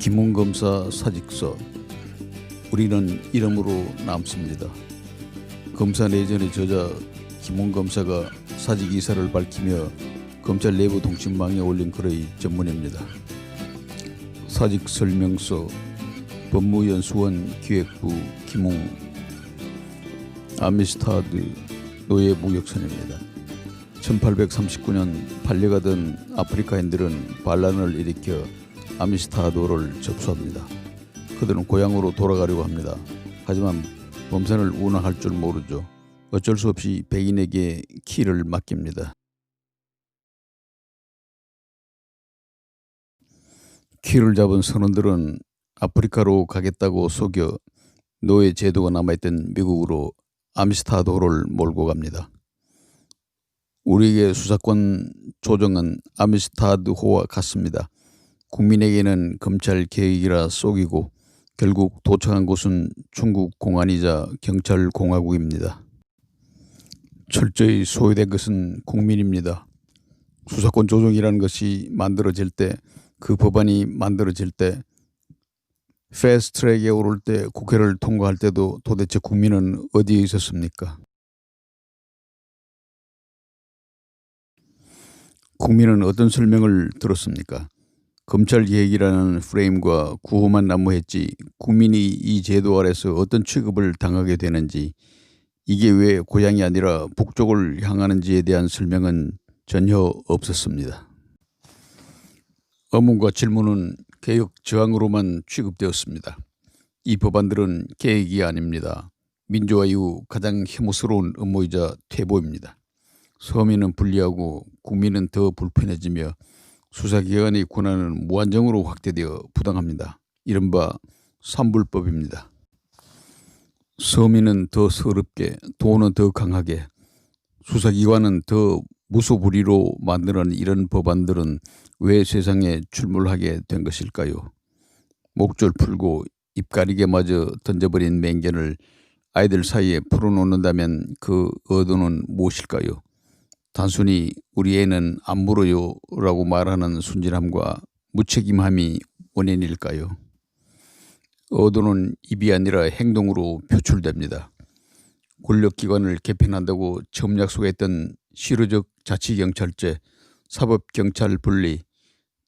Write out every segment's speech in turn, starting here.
김웅검사 사직서 우리는 이름으로 남습니다. 검사 내전의 저자 김웅검사가 사직 이사를 밝히며 검찰 내부 통신망에 올린 글의 전문입니다. 사직 설명서 법무연수원 기획부 김웅 아미스타드 노예 무역선입니다. 1839년 반려가던 아프리카인들은 반란을 일으켜 아미스타도를 접수합니다. 그들은 고향으로 돌아가려고 합니다. 하지만 범선을 운항할 줄 모르죠. 어쩔 수 없이 백인에게 키를 맡깁니다. 키를 잡은 선원들은 아프리카로 가겠다고 속여 노예 제도가 남아있던 미국으로 아미스타도를 몰고 갑니다. 우리에게 수사권 조정은 아미스타드호와 같습니다. 국민에게는 검찰 개혁이라 속이고 결국 도착한 곳은 중국 공안이자 경찰 공화국입니다. 철저히 소외된 것은 국민입니다. 수사권 조정이라는 것이 만들어질 때 그 법안이 만들어질 때 패스트트랙에 오를 때 국회를 통과할 때도 도대체 국민은 어디에 있었습니까? 국민은 어떤 설명을 들었습니까? 검찰 개혁이라는 프레임과 구호만 난무했지 국민이 이 제도 아래서 어떤 취급을 당하게 되는지 이게 왜 고향이 아니라 북쪽을 향하는지에 대한 설명은 전혀 없었습니다. 의문과 질문은 개혁 저항으로만 취급되었습니다. 이 법안들은 개혁이 아닙니다. 민주화 이후 가장 혐오스러운 음모이자 퇴보입니다. 서민은 불리하고 국민은 더 불편해지며 수사기관의 권한은 무한정으로 확대되어 부당합니다. 이른바 산불법입니다. 서민은 더 서럽게, 돈은 더 강하게, 수사기관은 더 무소불위로 만드는 이런 법안들은 왜 세상에 출몰하게 된 것일까요? 목줄 풀고 입가리게 마저 던져버린 맹견을 아이들 사이에 풀어놓는다면 그 의도는 무엇일까요? 단순히 우리 애는 안 물어요 라고 말하는 순진함과 무책임함이 원인일까요? 의도는 입이 아니라 행동으로 표출됩니다. 권력기관을 개편한다고 처음 약속했던 실효적 자치경찰제, 사법경찰 분리,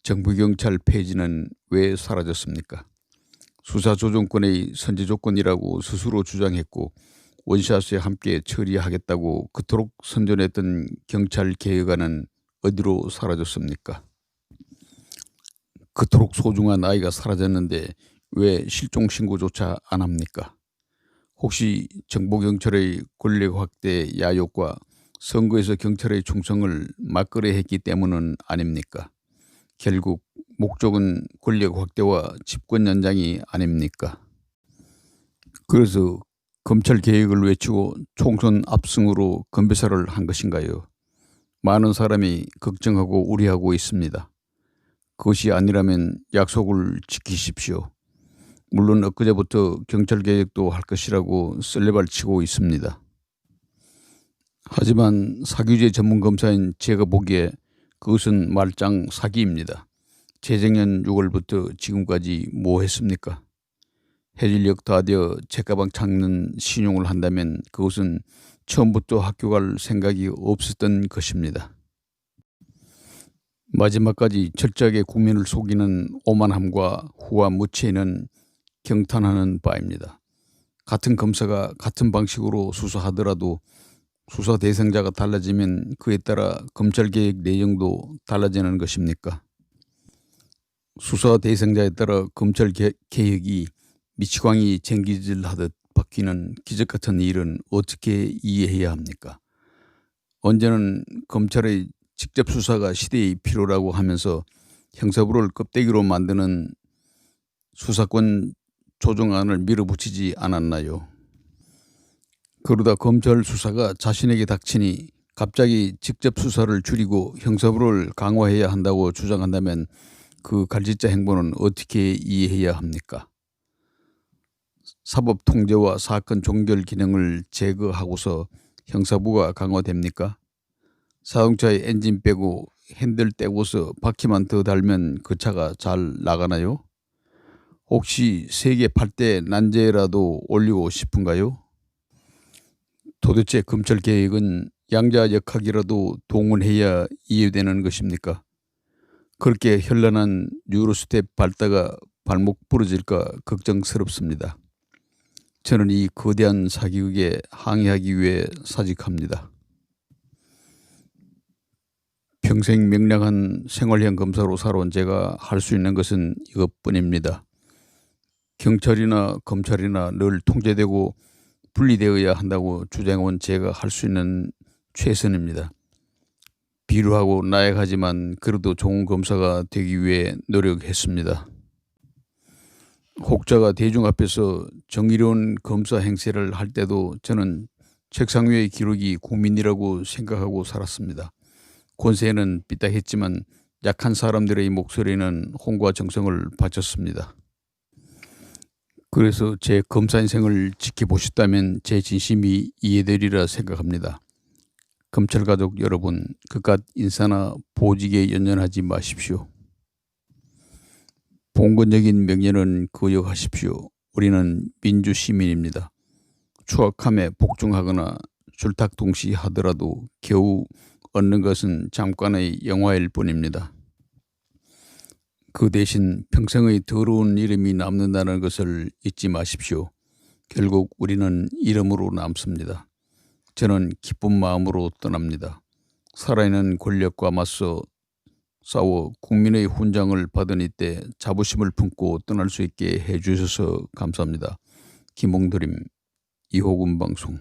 정부경찰 폐지는 왜 사라졌습니까? 수사조정권의 선제조건이라고 스스로 주장했고 원샷에 함께 처리하겠다고 그토록 선전했던 경찰 개혁안은 어디로 사라졌습니까? 그토록 소중한 아이가 사라졌는데 왜 실종 신고조차 안 합니까? 혹시 정보경찰의 권력 확대 야욕과 선거에서 경찰의 충성을 막걸리했기 때문은 아닙니까? 결국 목적은 권력 확대와 집권 연장이 아닙니까? 그래서 검찰 개혁을 외치고 총선 압승으로 건배사를 한 것인가요? 많은 사람이 걱정하고 우려하고 있습니다. 그것이 아니라면 약속을 지키십시오. 물론 엊그제부터 경찰 개혁도 할 것이라고 썰레발치고 있습니다. 하지만 사규제 전문 검사인 제가 보기에 그것은 말짱 사기입니다. 재작년 6월부터 지금까지 뭐 했습니까? 해질녘 다 되어 책가방 찾는 신용을 한다면 그것은 처음부터 학교 갈 생각이 없었던 것입니다. 마지막까지 철저하게 국민을 속이는 오만함과 후와 무치에는 경탄하는 바입니다. 같은 검사가 같은 방식으로 수사하더라도 수사 대상자가 달라지면 그에 따라 검찰 개혁 내용도 달라지는 것입니까? 수사 대상자에 따라 검찰 개, 개혁이 미치광이 쟁기질 하듯 바뀌는 기적 같은 일은 어떻게 이해해야 합니까? 언제는 검찰의 직접 수사가 시대의 필요라고 하면서 형사부를 껍데기로 만드는 수사권 조정안을 밀어붙이지 않았나요? 그러다 검찰 수사가 자신에게 닥치니 갑자기 직접 수사를 줄이고 형사부를 강화해야 한다고 주장한다면 그 갈짓자 행보는 어떻게 이해해야 합니까? 사법 통제와 사건 종결 기능을 제거하고서 형사부가 강화됩니까? 자동차에 엔진 빼고 핸들 떼고서 바퀴만 더 달면 그 차가 잘 나가나요? 혹시 세계 8대 난제라도 올리고 싶은가요? 도대체 검찰 개혁은 양자 역학이라도 동원해야 이해되는 것입니까? 그렇게 현란한 뉴로스텝 발다가 발목 부러질까 걱정스럽습니다. 저는 이 거대한 사기극에 항의하기 위해 사직합니다. 평생 명량한 생활형 검사로 살아온 제가 할 수 있는 것은 이것뿐입니다. 경찰이나 검찰이나 늘 통제되고 분리되어야 한다고 주장해온 제가 할 수 있는 최선입니다. 비루하고 나약하지만 그래도 좋은 검사가 되기 위해 노력했습니다. 혹자가 대중 앞에서 정의로운 검사 행세를 할 때도 저는 책상 위의 기록이 국민이라고 생각하고 살았습니다. 권세는 삐딱했지만 약한 사람들의 목소리는 홍과 정성을 바쳤습니다. 그래서 제 검사 인생을 지켜보셨다면 제 진심이 이해되리라 생각합니다. 검찰 가족 여러분, 그깟 인사나 보직에 연연하지 마십시오. 봉건적인 명예는 거역하십시오. 우리는 민주 시민입니다. 추악함에 복종하거나 줄탁동시 하더라도 겨우 얻는 것은 잠깐의 영화일 뿐입니다. 그 대신 평생의 더러운 이름이 남는다는 것을 잊지 마십시오. 결국 우리는 이름으로 남습니다. 저는 기쁜 마음으로 떠납니다. 살아있는 권력과 맞서 싸워 국민의 훈장을 받은 이때 자부심을 품고 떠날 수 있게 해주셔서 감사합니다. 김홍드림 이호군 방송